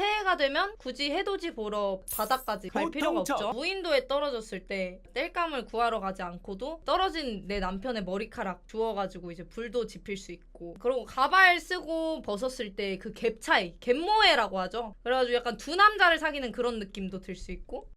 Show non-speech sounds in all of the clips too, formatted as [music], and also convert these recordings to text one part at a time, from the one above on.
새해가 되면 굳이 해돋이 보러 바다까지 갈 필요가 보통 저- 없죠. 무인도에 떨어졌을 때 땔감을 구하러 가지 않고도 떨어진 내 남편의 머리카락 주워가지고 이제 불도 지필 수 있고 그리고 가발 쓰고 벗었을 때 그 갭 차이 갭모해라고 하죠. 그래가지고 약간 두 남자를 사귀는 그런 느낌도 들 수 있고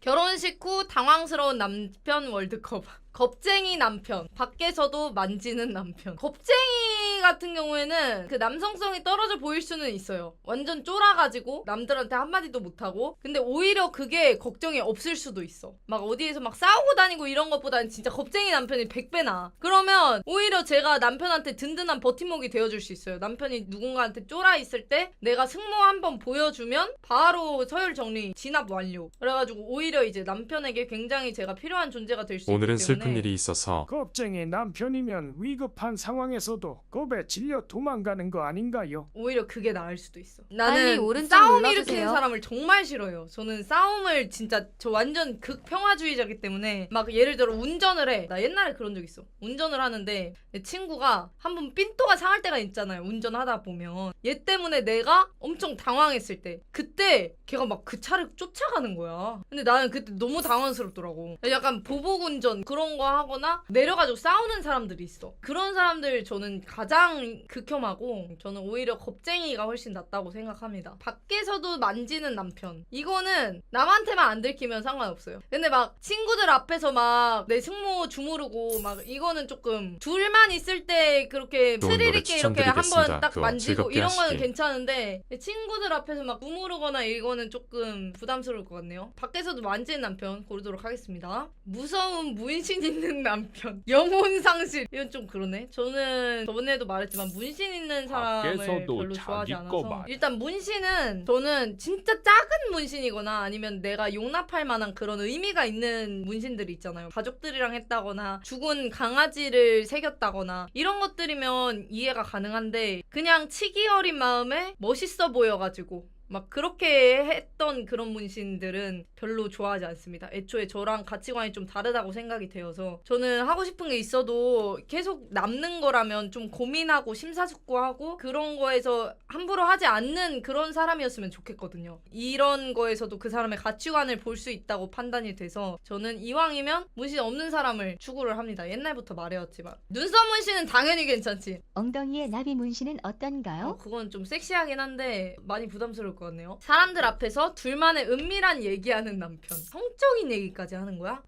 결혼식 후 당황스러운 남편 월드컵. 겁쟁이 남편. 밖에서도 만지는 남편. 겁쟁이 같은 경우에는 그 남성성이 떨어져 보일 수는 있어요. 완전 쫄아가지고 남들한테 한마디도 못하고. 근데 오히려 그게 걱정이 없을 수도 있어. 막 어디에서 막 싸우고 다니고 이런 것보다는 진짜 겁쟁이 남편이 100배 나. 그러면 오히려 제가 남편한테 든든한 버팀목이 되어줄 수 있어요. 남편이 누군가한테 쫄아 있을 때 내가 승모 한번 보여주면 바로 서열 정리, 진압 완료. 그래가지고 오히려 이제 남편에게 굉장히 제가 필요한 존재가 될 수 있기 오늘은 때문에 슬픈 일이 있어서 겁쟁이 남편이면 위급한 상황에서도 겁에 질려 도망가는 거 아닌가요? 오히려 그게 나을 수도 있어. 빨리 나는 오른쪽 싸움 눌러주세요. 일으키는 사람을 정말 싫어해요. 저는 싸움을 진짜 저 완전 극평화주의자기 때문에 막 예를 들어 운전을 해. 나 옛날에 그런 적 있어. 운전을 하는데 내 친구가 한 번 삔또가 상할 때가 있잖아요. 운전하다 보면 얘 때문에 내가 엄청 당황했을 때 그때 걔가 막 그 차를 쫓아가는 거야. 근데 나는 그때 너무 당황스럽더라고. 약간 보복 운전 그런 거 하거나 내려가지고 싸우는 사람들이 있어. 그런 사람들 저는 가장 극혐하고 저는 오히려 겁쟁이가 훨씬 낫다고 생각합니다. 밖에서도 만지는 남편. 이거는 남한테만 안 들키면 상관없어요. 근데 막 친구들 앞에서 막 내 승모 주무르고 막 이거는 조금 둘만 있을 때 그렇게 스릴 있게 이렇게 추천드리겠습니다. 한번 딱 그거 만지고 즐겁게 이런 거는. 괜찮은데 친구들 앞에서 막 주무르거나 이거는 조금 부담스러울 것 같네요. 밖에서도 만지는 남편 고르도록 하겠습니다. 무서운 문신 [laughs] 있는 남편. 영혼 상실. 이건 좀 그러네. 저는 저번에도 말했지만 문신 있는 사람을 밖에서도 별로 좋아하지 자기 거 않아서 말. 일단 문신은 저는 진짜 작은 문신이거나 아니면 내가 용납할 만한 그런 의미가 있는 문신들이 있잖아요. 가족들이랑 했다거나 죽은 강아지를 새겼다거나 이런 것들이면 이해가 가능한데 그냥 치기 어린 마음에 멋있어 보여가지고 막 그렇게 했던 그런 문신들은 별로 좋아하지 않습니다. 애초에 저랑 가치관이 좀 다르다고 생각이 되어서 저는 하고 싶은 게 있어도 계속 남는 거라면 좀 고민하고 심사숙고하고 그런 거에서 함부로 하지 않는 그런 사람이었으면 좋겠거든요. 이런 거에서도 그 사람의 가치관을 볼 수 있다고 판단이 돼서 저는 이왕이면 문신 없는 사람을 추구를 합니다. 옛날부터 말해왔지만 눈썹 문신은 당연히 괜찮지. 엉덩이의 나비 문신은 어, 어떤가요? 그건 좀 섹시하긴 한데 많이 부담스러울 것 같네요. 사람들 앞에서 둘만의 은밀한 얘기하는 남편. 성적인 얘기까지 하는 거야?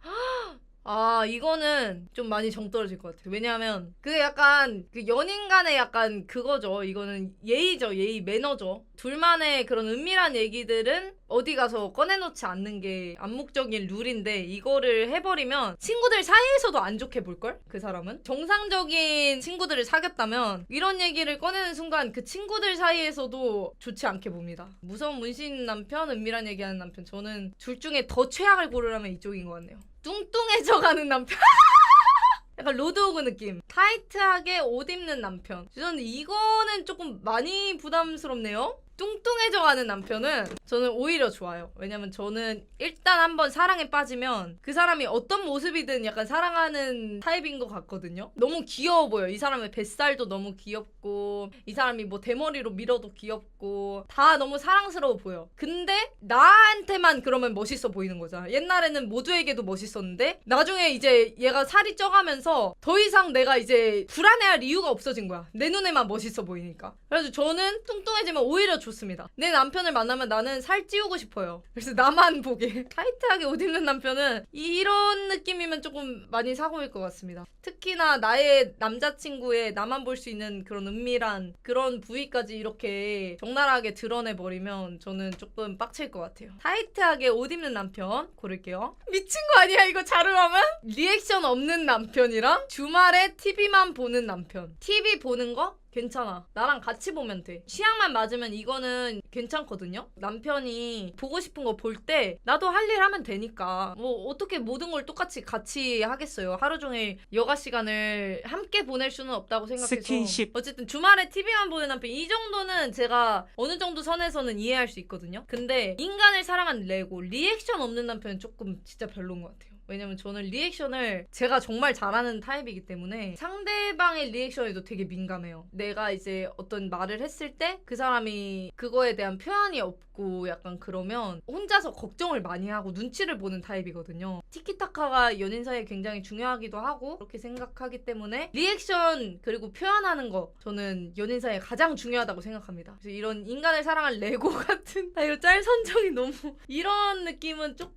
아 이거는 좀 많이 정 떨어질 것 같아요. 왜냐하면 그게 약간 그 연인 간의 약간 그거죠. 이거는 예의죠. 예의 매너죠. 둘만의 그런 은밀한 얘기들은 어디 가서 꺼내놓지 않는 게 암묵적인 룰인데 이거를 해버리면 친구들 사이에서도 안 좋게 볼걸? 그 사람은? 정상적인 친구들을 사귀었다면 이런 얘기를 꺼내는 순간 그 친구들 사이에서도 좋지 않게 봅니다. 무서운 문신 남편, 은밀한 얘기하는 남편. 저는 둘 중에 더 최악을 고르라면 이쪽인 것 같네요. 뚱뚱해져가는 남편. [laughs] 약간 로드오그 느낌. 타이트하게 옷 입는 남편. 저는 이거는 조금 많이 부담스럽네요. 뚱뚱해져가는 남편은 저는 오히려 좋아요. 왜냐면 저는 일단 한번 사랑에 빠지면 그 사람이 어떤 모습이든 약간 사랑하는 타입인 것 같거든요. 너무 귀여워 보여. 이 사람의 뱃살도 너무 귀엽고 이 사람이 뭐 대머리로 밀어도 귀엽고 다 너무 사랑스러워 보여. 근데 나한테만 그러면 멋있어 보이는 거잖아. 옛날에는 모두에게도 멋있었는데 나중에 이제 얘가 살이 쪄가면서 더 이상 내가 이제 불안해할 이유가 없어진 거야. 내 눈에만 멋있어 보이니까. 그래서 저는 뚱뚱해지면 오히려 좋습니다. 내 남편을 만나면 나는 살 찌우고 싶어요. 그래서 나만 보게. 타이트하게 옷 입는 남편은 이런 느낌이면 조금 많이 사고일 것 같습니다. 특히나 나의 남자친구의 나만 볼 수 있는 그런 은밀한 그런 부위까지 이렇게 적나라하게 드러내버리면 저는 조금 빡칠 것 같아요. 타이트하게 옷 입는 남편 고를게요. 미친 거 아니야 이거 자르하면? 리액션 없는 남편이랑 주말에 TV만 보는 남편. TV 보는 거? 괜찮아. 나랑 같이 보면 돼. 취향만 맞으면 이거는 괜찮거든요. 남편이 보고 싶은 거 볼 때 나도 할 일 하면 되니까 뭐 어떻게 모든 걸 똑같이 같이 하겠어요. 하루 종일 여가 시간을 함께 보낼 수는 없다고 생각해서 스킨십. 어쨌든 주말에 TV만 보는 남편 이 정도는 제가 어느 정도 선에서는 이해할 수 있거든요. 근데 인간을 사랑하는 레고 리액션 없는 남편은 조금 진짜 별로인 것 같아요. 왜냐면 저는 리액션을 제가 정말 잘하는 타입이기 때문에 상대방의 리액션에도 되게 민감해요. 내가 이제 어떤 말을 했을 때 그 사람이 그거에 대한 표현이 없고 약간 그러면 혼자서 걱정을 많이 하고 눈치를 보는 타입이거든요. 티키타카가 연인 사이에 굉장히 중요하기도 하고 그렇게 생각하기 때문에 리액션 그리고 표현하는 거 저는 연인 사이에 가장 중요하다고 생각합니다. 그래서 이런 인간을 사랑할 레고 [laughs] 같은 아 이거 짤 선정이 너무 [laughs] 이런 느낌은 조금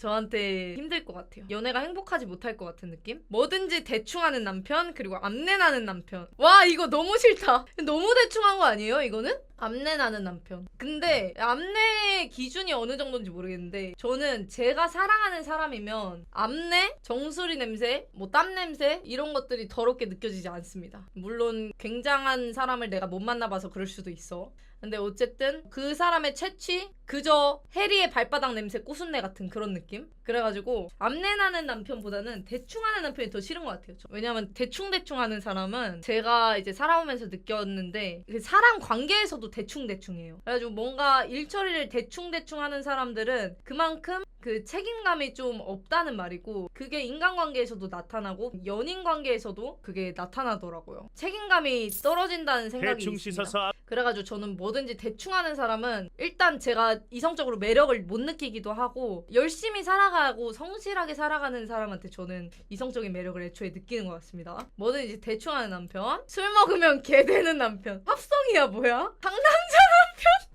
저한테 힘들 것 같아요. 연애가 행복하지 못할 것 같은 느낌? 뭐든지 대충 하는 남편 그리고 암내나는 남편. 와 이거 너무 싫다. 너무 대충 한 거 아니에요 이거는? 암내나는 남편. 근데 암내 기준이 어느 정도인지 모르겠는데 저는 제가 사랑하는 사람이면 암내, 정수리 냄새, 뭐 땀 냄새 이런 것들이 더럽게 느껴지지 않습니다. 물론 굉장한 사람을 내가 못 만나봐서 그럴 수도 있어. 근데 어쨌든 그 사람의 채취 그저 해리의 발바닥 냄새 꼬순내 같은 그런 느낌 그래가지고 암내나는 남편보다는 대충 하는 남편이 더 싫은 것 같아요 저. 왜냐면 대충대충 하는 사람은 제가 이제 살아오면서 느꼈는데 그 사람 관계에서도 대충대충해요. 그래가지고 뭔가 일 처리를 대충대충 하는 사람들은 그만큼 그 책임감이 좀 없다는 말이고 그게 인간관계에서도 나타나고 연인 관계에서도 그게 나타나더라고요. 책임감이 떨어진다는 생각이 대충 있습니다. 씻어서 그래가지고 저는 뭐든지 대충 하는 사람은 일단 제가 이성적으로 매력을 못 느끼기도 하고 열심히 살아가고 성실하게 살아가는 사람한테 저는 이성적인 매력을 애초에 느끼는 것 같습니다. 뭐든지 대충 하는 남편, 술 먹으면 개 되는 남편, 합성이야 뭐야? 상남자 남편?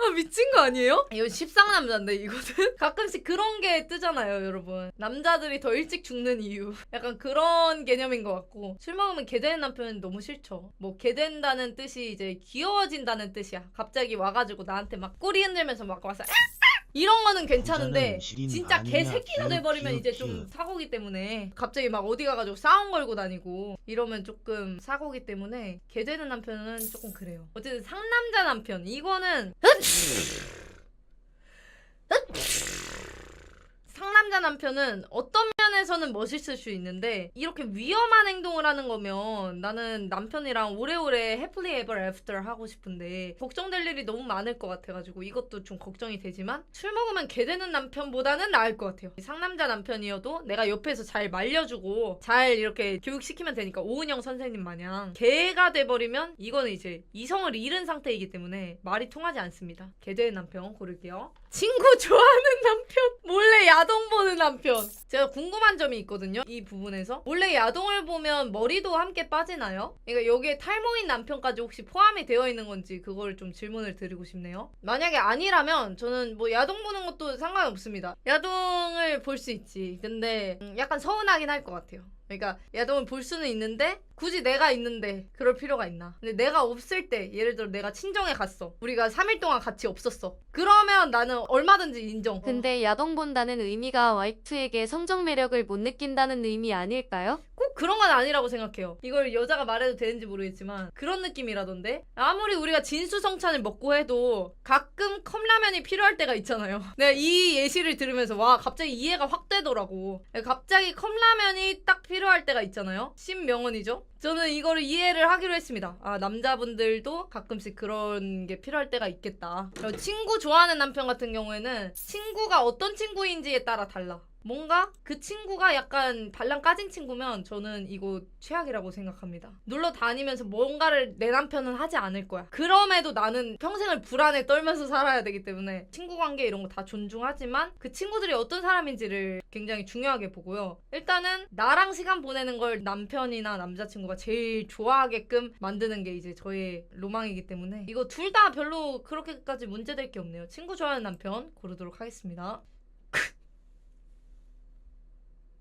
아 미친 거 아니에요? 이거 십상남자인데 이거는? [laughs] 가끔씩 그런 게 뜨잖아요 여러분. 남자들이 더 일찍 죽는 이유. 약간 그런 개념인 것 같고. 술 먹으면 개 되는 남편은 너무 싫죠. 뭐 개 된다는 뜻이 이제 귀여워진다는 뜻이야. 갑자기 와가지고 나한테 막 꼬리 흔들면서 막 와서 이런 거는 괜찮은데 진짜 개새끼가 돼버리면 이제 좀. 사고기 때문에 갑자기 막 어디 가가지고 싸움 걸고 다니고 이러면 조금 사고기 때문에 개 되는 남편은 조금 그래요 어쨌든 상남자 남편 이거는 [laughs] 상남자 남편은 어떤 면에서는 멋있을 수 있는데 이렇게 위험한 행동을 하는 거면 나는 남편이랑 오래오래 해플리 에버 애프터 하고 싶은데 걱정될 일이 너무 많을 것 같아가지고 이것도 좀 걱정이 되지만 술 먹으면 개 되는 남편보다는 나을 것 같아요. 상남자 남편이어도 내가 옆에서 잘 말려주고 잘 이렇게 교육시키면 되니까 오은영 선생님 마냥 개가 돼버리면 이거는 이제 이성을 잃은 상태이기 때문에 말이 통하지 않습니다. 개 되는 남편 고를게요 친구 좋아하는 남편? 몰래 야동 보는 남편. 제가 궁금한 점이 있거든요 이 부분에서. 몰래 야동을 보면 머리도 함께 빠지나요? 그러니까 여기에 탈모인 남편까지 혹시 포함이 되어 있는 건지 그걸 좀 질문을 드리고 싶네요. 만약에 아니라면 저는 뭐 야동 보는 것도 상관없습니다. 야동을 볼 수 있지. 근데 음, 약간 서운하긴 할 것 같아요 그러니까 야동을 볼 수는 있는데 굳이 내가 있는데 그럴 필요가 있나? 근데 내가 없을 때 예를 들어 내가 친정에 갔어. 우리가 3일 동안 같이 없었어. 그러면 나는 얼마든지 인정. 근데 야동 본다는 의미가 와이프에게 성적 매력을 못 느낀다는 의미 아닐까요? 꼭 그런 건 아니라고 생각해요. 이걸 여자가 말해도 되는지 모르겠지만 그런 느낌이라던데 아무리 우리가 진수성찬을 먹고 해도 가끔 컵라면이 필요할 때가 있잖아요. [laughs] 내가 이 예시를 들으면서 와 갑자기 이해가 확 되더라고. 갑자기 컵라면이 딱 필요할 때가 있잖아요. 신명언이죠. 저는 이거를 이해를 하기로 했습니다. 아 남자분들도 가끔씩 그런 게 필요할 때가 있겠다. 친구 좋아하는 남편 같은 경우에는 친구가 어떤 친구인지에 따라 달라. 뭔가 그 친구가 약간 발랑 까진 친구면 저는 이거 최악이라고 생각합니다. 놀러 다니면서 뭔가를 내 남편은 하지 않을 거야. 그럼에도 나는 평생을 불안에 떨면서 살아야 되기 때문에 친구 관계 이런 거 다 존중하지만 그 친구들이 어떤 사람인지를 굉장히 중요하게 보고요. 일단은 나랑 시간 보내는 걸 남편이나 남자친구가 제일 좋아하게끔 만드는 게 이제 저의 로망이기 때문에 이거 둘 다 별로 그렇게까지 문제될 게 없네요. 친구 좋아하는 남편 고르도록 하겠습니다.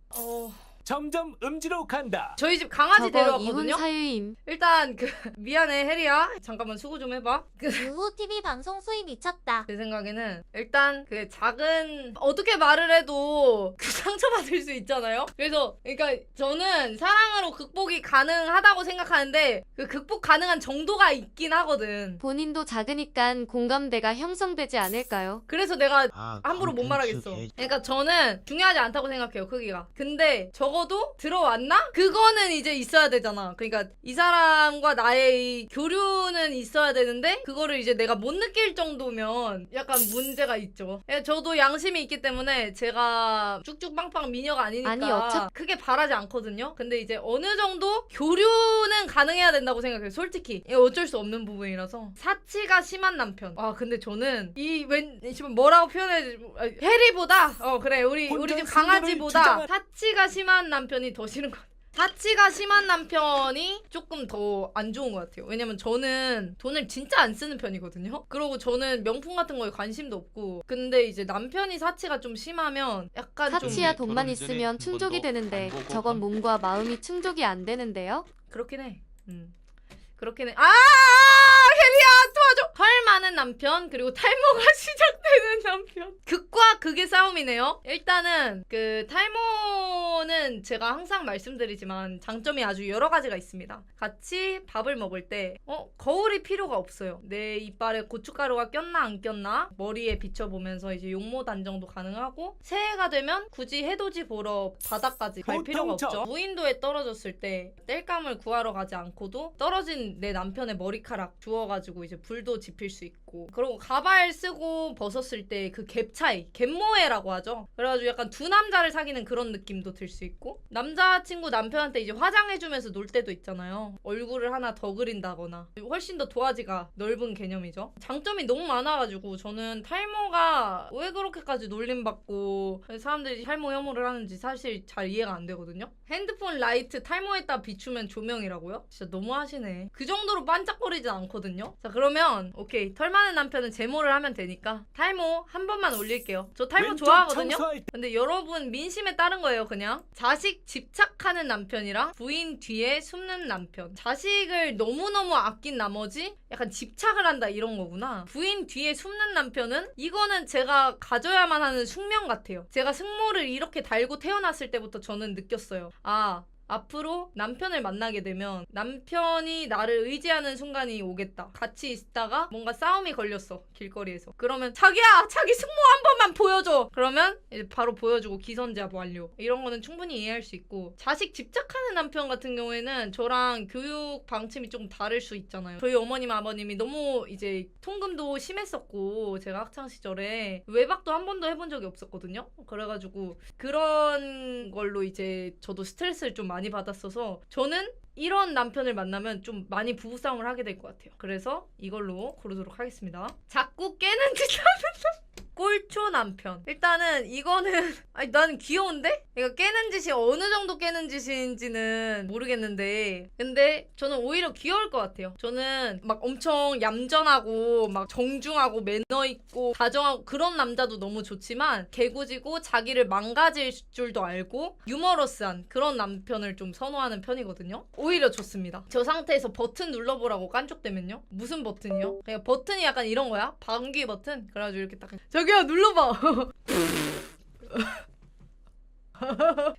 어, 점점 음지로 간다. 저희 집 강아지 저거 이혼 데려왔거든요. 사유임. 일단 그 [laughs] 미안해 해리야. 잠깐만 수고 좀 해봐. 그 [laughs] 유후 TV 방송 수위 미쳤다. 제 생각에는 일단 그 작은 어떻게 말을 해도 그 상처받을 수 있잖아요. 그래서 그러니까 저는 사랑으로 극복이 가능하다고 생각하는데 그 극복 가능한 정도가 있긴 하거든. 본인도 작으니까 공감대가 형성되지 않을까요? 그래서 내가 아, 함부로 못 말하겠어. 개- 그러니까 저는 중요하지 않다고 생각해요, 크기가. 근데 적어도 적어도 들어왔나? 그거는 이제 있어야 되잖아. 그러니까 이 사람과 나의 이 교류는 있어야 되는데 그거를 이제 내가 못 느낄 정도면 약간 문제가 있죠. 예, 저도 양심이 있기 때문에 제가 쭉쭉 빵빵 미녀가 아니니까 아니, 어차- 크게 바라지 않거든요. 근데 이제 어느 정도 교류는 가능해야 된다고 생각해요. 솔직히 이게 어쩔 수 없는 부분이라서 사치가 심한 남편. 아 근데 저는 이웬 지금 뭐라고 표현해 아, 해리보다 어 그래 우리 우리 집 혼전 강아지보다 사치가 심한 남편이 더 싫은 것 같아. 사치가 심한 남편이 조금 더 안 좋은 것 같아요. 왜냐면 저는 돈을 진짜 안 쓰는 편이거든요. 그리고 저는 명품 같은 거에 관심도 없고. 근데 이제 남편이 사치가 좀 심하면 약간 좀 사치야 돈만 결혼 전에 있으면 한 충족이 번도 되는데 안 보고 저건 한- 몸과 마음이 충족이 안 되는데요? 그렇긴 해. 음. 그렇긴 해. 아! 혜리야 도와줘. 털 많은 남편 그리고 탈모가 [laughs] 시작되는 남편. 극과 극의 싸움이네요. 일단은 그 탈모는 제가 항상 말씀드리지만 장점이 아주 여러 가지가 있습니다. 같이 밥을 먹을 때 어, 거울이 필요가 없어요. 내 이빨에 고춧가루가 꼈나 안 꼈나 머리에 비춰보면서 이제 용모 단정도 가능하고 새해가 되면 굳이 해돋이 보러 바다까지 갈 필요가 보통적. 없죠. 무인도에 떨어졌을 때 땔감을 구하러 가지 않고도 떨어진 내 남편의 머리카락 주워가지고 이제 불도 지필 수 있고 그리고 가발 쓰고 벗었을 때 그 갭 차이 갭모해라고 하죠. 그래가지고 약간 두 남자를 사귀는 그런 느낌도 들 수 있고 남자친구 남편한테 이제 화장해주면서 놀 때도 있잖아요. 얼굴을 하나 더 그린다거나. 훨씬 더 도화지가 넓은 개념이죠. 장점이 너무 많아가지고 저는 탈모가 왜 그렇게까지 놀림받고 사람들이 탈모 혐오를 하는지 사실 잘 이해가 안 되거든요. 핸드폰 라이트 탈모에다 비추면 조명이라고요? 진짜 너무하시네. 그 정도로 반짝거리진 않거든요. 자 그러면 오케이. 털 많은 남편은 제모를 하면 되니까 탈모 한 번만 올릴게요. 저 탈모 좋아하거든요. 근데 여러분 민심에 따른 거예요 그냥. 자식 집착하는 남편이랑 부인 뒤에 숨는 남편. 자식을 너무너무 아낀 나머지 약간 집착을 한다 이런 거구나. 부인 뒤에 숨는 남편은 이거는 제가 가져야만 하는 숙명 같아요. 제가 승모를 이렇게 달고 태어났을 때부터 저는 느꼈어요. 아 앞으로 남편을 만나게 되면 남편이 나를 의지하는 순간이 오겠다. 같이 있다가 뭔가 싸움이 걸렸어. 길거리에서. 그러면 자기야, 자기 승모 한 번만 보여줘. 그러면 이제 바로 보여주고 기선제압 완료. 이런 거는 충분히 이해할 수 있고 자식 집착하는 남편 같은 경우에는 저랑 교육 방침이 조금 다를 수 있잖아요. 저희 어머님 아버님이 너무 이제 통금도 심했었고 제가 학창 시절에 외박도 한 번도 해본 적이 없었거든요. 그래가지고 그런 걸로 이제 저도 스트레스를 좀 많이 받았어서 저는 이런 남편을 만나면 좀 많이 부부싸움을 하게 될 것 같아요. 그래서 이걸로 고르도록 하겠습니다. 자꾸 깨는 짓 하는 꼴초 남편. 일단은 이거는 [laughs] 아니 나는 귀여운데? 그러니까 깨는 짓이 어느 정도 깨는 짓인지는 모르겠는데 근데 저는 오히려 귀여울 것 같아요. 저는 막 엄청 얌전하고 막 정중하고 매너 있고 다정하고 그런 남자도 너무 좋지만 개구지고 자기를 망가질 줄도 알고 유머러스한 그런 남편을 좀 선호하는 편이거든요. 오히려 좋습니다. 저 상태에서 버튼 눌러보라고 깐족되면요. 무슨 버튼이요? 그냥 버튼이 약간 이런 거야. 방귀 버튼. 그래가지고 이렇게 딱 저기 요 눌러봐.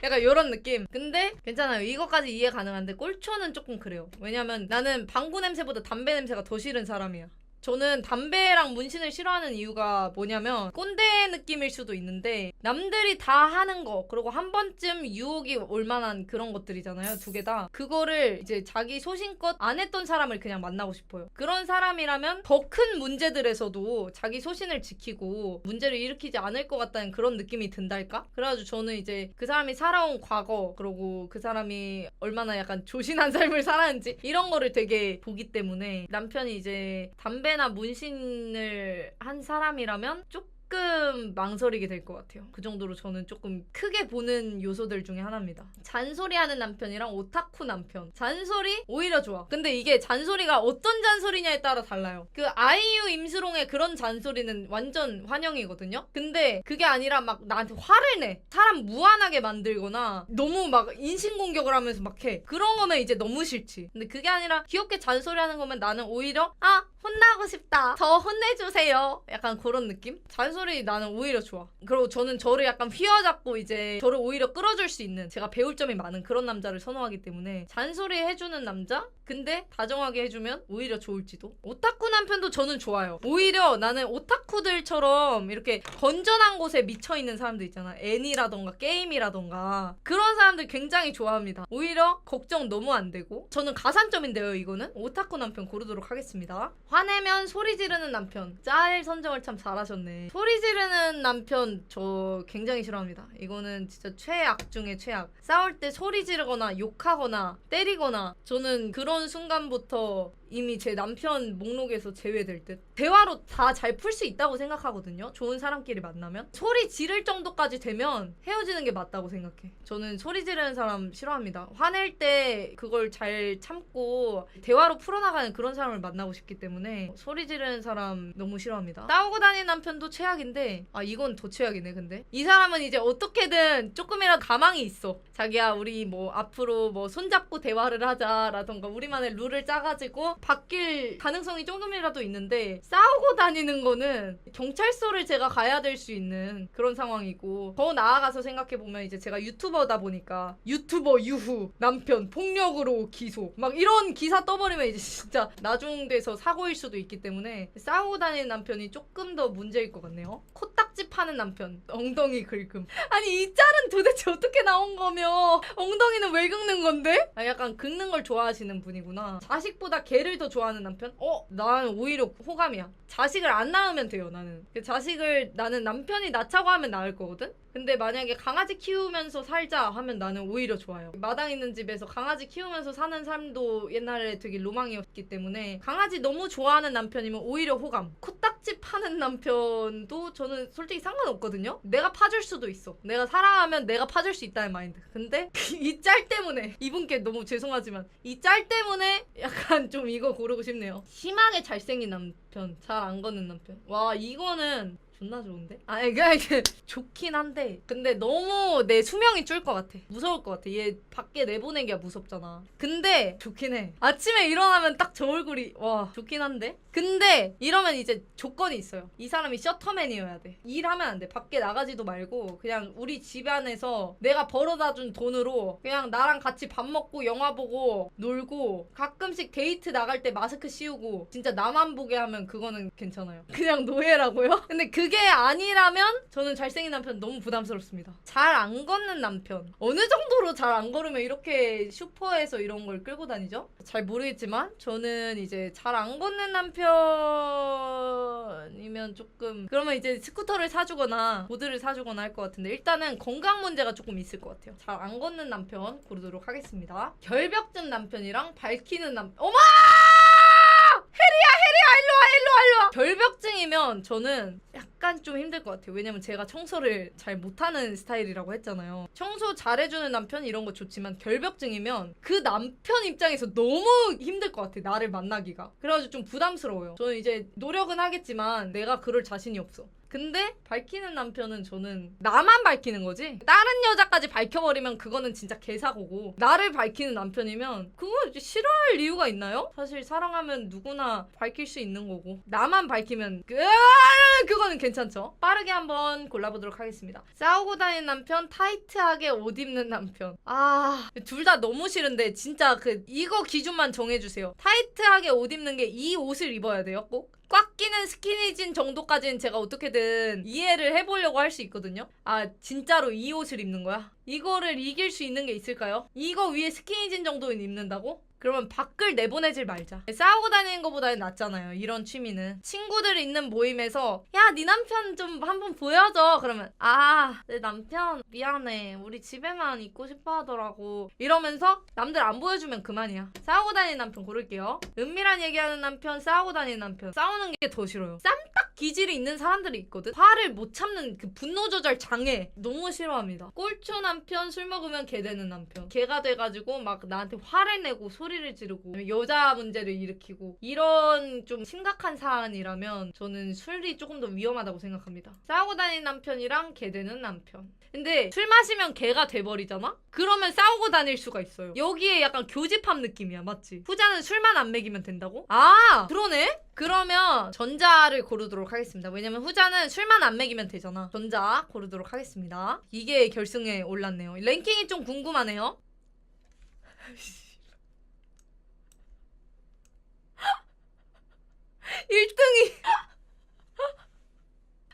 약간 이런 느낌. 근데 괜찮아요. 이거까지 이해 가능한데 꼴초는 조금 그래요. 왜냐면 나는 방구 냄새보다 담배 냄새가 더 싫은 사람이야. 저는 담배랑 문신을 싫어하는 이유가 뭐냐면 꼰대 느낌일 수도 있는데 남들이 다 하는 거 그리고 한 번쯤 유혹이 올 만한 그런 것들이잖아요 두 개 다. 그거를 이제 자기 소신껏 안 했던 사람을 그냥 만나고 싶어요. 그런 사람이라면 더 큰 문제들에서도 자기 소신을 지키고 문제를 일으키지 않을 것 같다는 그런 느낌이 든달까? 그래가지고 저는 이제 그 사람이 살아온 과거 그리고 그 사람이 얼마나 약간 조신한 [laughs] 삶을 살았는지 이런 거를 되게 보기 때문에 남편이 이제 담배 나 문신을 한 사람이라면 조금 망설이게 될 것 같아요. 그 정도로 저는 조금 크게 보는 요소들 중에 하나입니다. 잔소리하는 남편이랑 오타쿠 남편. 잔소리 오히려 좋아. 근데 이게 잔소리가 어떤 잔소리냐에 따라 달라요. 그 아이유 임수롱의 그런 잔소리는 완전 환영이거든요. 근데 그게 아니라 막 나한테 화를 내. 사람 무한하게 만들거나 너무 막 인신공격을 하면서 막 해. 그런 거면 이제 너무 싫지. 근데 그게 아니라 귀엽게 잔소리하는 거면 나는 오히려 아 혼나고 싶다. 더 혼내주세요. 약간 그런 느낌? 잔소리 잔 소리 나는 오히려 좋아. 그리고 저는 저를 약간 휘어잡고 이제 저를 오히려 끌어줄 수 있는 제가 배울 점이 많은 그런 남자를 선호하기 때문에 잔소리 해주는 남자? 근데 다정하게 해주면 오히려 좋을지도. 오타쿠 남편도 저는 좋아요. 오히려 나는 오타쿠들처럼 이렇게 건전한 곳에 미쳐있는 사람들 있잖아. 애니라던가 게임이라던가 그런 사람들 굉장히 좋아합니다. 오히려 걱정 너무 안 되고 저는 가산점인데요 이거는 오타쿠 남편 고르도록 하겠습니다. 화내면 소리 지르는 남편. 짤 선정을 참 잘하셨네. 소리 지르는 남편 저 굉장히 싫어합니다. 이거는 진짜 최악 중에 최악. 싸울 때 소리 지르거나 욕하거나 때리거나 저는 그런 순간부터 이미 제 남편 목록에서 제외될 듯. 대화로 다 잘 풀 수 있다고 생각하거든요. 좋은 사람끼리 만나면. 소리 지를 정도까지 되면 헤어지는 게 맞다고 생각해. 저는 소리 지르는 사람 싫어합니다. 화낼 때 그걸 잘 참고 대화로 풀어나가는 그런 사람을 만나고 싶기 때문에 소리 지르는 사람 너무 싫어합니다. 싸우고 다니는 남편도 최악 인데 아 이건 더 최악이네 근데. 이 사람은 이제 어떻게든 조금이라도 가망이 있어. 자기야 우리 뭐 앞으로 뭐 손잡고 대화를 하자라던가 우리만의 룰을 짜가지고 바뀔 가능성이 조금이라도 있는데 싸우고 다니는 거는 경찰서를 제가 가야 될 수 있는 그런 상황이고 더 나아가서 생각해 보면 이제 제가 유튜버다 보니까 유튜버 유후 남편 폭력으로 기소 막 이런 기사 떠버리면 이제 진짜 나중 돼서 사고일 수도 있기 때문에 싸우고 다니는 남편이 조금 더 문제일 것 같네요. 코딱지 파는 남편 엉덩이 긁음 아니 이 짤은 도대체 어떻게 나온 거며 엉덩이는 왜 긁는 건데? 아, 약간 긁는 걸 좋아하시는 분이구나. 자식보다 개를 더 좋아하는 남편? 어, 나는 오히려 호감이야. 자식을 안 낳으면 돼요, 나는. 그 자식을 나는 남편이 낳자고 하면 낳을 거거든? 근데 만약에 강아지 키우면서 살자 하면 나는 오히려 좋아요. 마당 있는 집에서 강아지 키우면서 사는 삶도 옛날에 되게 로망이었기 때문에 강아지 너무 좋아하는 남편이면 오히려 호감. 코딱지 파는 남편도 저는 솔직히 상관없거든요. 내가 파줄 수도 있어. 내가 사랑하면 내가 파줄 수 있다는 마인드. 근데 [laughs] 이 짤 때문에 이분께 너무 죄송하지만 이 짤 때문에 약간 좀 이거 고르고 싶네요. 심하게 잘생긴 남편, 잘 안 걷는 남편. 와 이거는 존나 좋은데? 아, 이게, 이게 좋긴 한데. 근데 너무 내 수명이 줄 것 같아. 무서울 것 같아. 얘 밖에 내보내기가 무섭잖아. 근데 좋긴 해. 아침에 일어나면 딱 저 얼굴이, 와, 좋긴 한데? 근데 이러면 이제 조건이 있어요. 이 사람이 셔터맨이어야 돼. 일하면 안 돼. 밖에 나가지도 말고 그냥 우리 집 안에서 내가 벌어다 준 돈으로 그냥 나랑 같이 밥 먹고 영화 보고 놀고 가끔씩 데이트 나갈 때 마스크 씌우고 진짜 나만 보게 하면 그거는 괜찮아요. [laughs] 그냥 노예라고요? 근데 그게 아니라면 저는 잘생긴 남편 너무 부담스럽습니다. 잘 안 걷는 남편. 어느 정도로 잘 안 걸으면 이렇게 슈퍼에서 이런 걸 끌고 다니죠? 잘 모르겠지만 저는 이제 잘 안 걷는 남편이면 조금 그러면 이제 스쿠터를 사주거나 보드를 사주거나 할 것 같은데 일단은 건강 문제가 조금 있을 것 같아요. 잘 안 걷는 남편 고르도록 하겠습니다. 결벽증 남편이랑 밝히는 남 어머! 해리야 해리야 일로 와 일로 와 일로 와 결벽증이면 저는 약간 좀 힘들 것 같아요. 왜냐면 제가 청소를 잘 못하는 스타일이라고 했잖아요. 청소 잘해주는 남편 이런 거 좋지만 결벽증이면 그 남편 입장에서 너무 힘들 것 같아 나를 만나기가. 그래가지고 좀 부담스러워요. 저는 이제 노력은 하겠지만 내가 그럴 자신이 없어. 근데 밝히는 남편은 저는 나만 밝히는 거지? 다른 여자까지 밝혀버리면 그거는 진짜 개사고고. 나를 밝히는 남편이면 그거 싫어할 이유가 있나요? 사실 사랑하면 누구나 밝힐 수 있는 거고. 나만 밝히면 그 그거는 괜찮죠 빠르게 한번 골라보도록 하겠습니다 싸우고 다니는 남편 타이트하게 옷 입는 남편 아 둘 다 너무 싫은데 진짜 그 이거 기준만 정해주세요 타이트하게 옷 입는 게 이 옷을 입어야 돼요 꼭 꽉 끼는 스키니진 정도까지는 제가 어떻게든 이해를 해보려고 할 수 있거든요. 아, 진짜로 이 옷을 입는 거야? 이거를 이길 수 있는 게 있을까요? 이거 위에 스키니진 정도는 입는다고? 그러면 밖을 내보내질 말자. 싸우고 다니는 것보다는 낫잖아요. 이런 취미는. 친구들 있는 모임에서 야, 네 남편 좀 한번 보여줘. 그러면 아, 내 남편 미안해. 우리 집에만 있고 싶어 하더라고. 이러면서 남들 안 보여주면 그만이야. 싸우고 다니는 남편 고를게요. 은밀한 얘기하는 남편, 싸우고 다니는 남편. 싸우는 게 더 싫어요. 쌈딱 기질이 있는 사람들이 있거든. 화를 못 참는 그 분노 조절 장애 너무 싫어합니다. 꼴초 남편 술 먹으면 개 되는 남편. 개가 돼가지고 막 나한테 화를 내고 소리를 지르고 여자 문제를 일으키고 이런 좀 심각한 사안이라면 저는 술이 조금 더 위험하다고 생각합니다. 싸우고 다니는 남편이랑 개 되는 남편. 근데 술 마시면 개가 돼버리잖아? 그러면 싸우고 다닐 수가 있어요. 여기에 약간 교집합 느낌이야, 맞지? 후자는 술만 안 먹이면 된다고? 아, 그러네? 그러면 전자를 고르도록 하겠습니다. 왜냐면 후자는 술만 안 먹이면 되잖아. 전자 고르도록 하겠습니다. 이게 결승에 올랐네요. 랭킹이 좀 궁금하네요. [laughs] 일등이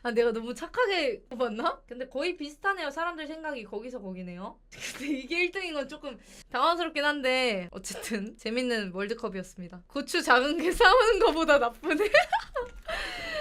아 내가 너무 착하게 뽑았나? 근데 거의 비슷하네요. 사람들 생각이 거기서 거기네요. [laughs] 근데 이게 1등인 건 조금 당황스럽긴 한데 어쨌든 재밌는 월드컵이었습니다. 고추 작은 게 싸우는 것보다 나쁘네. [laughs]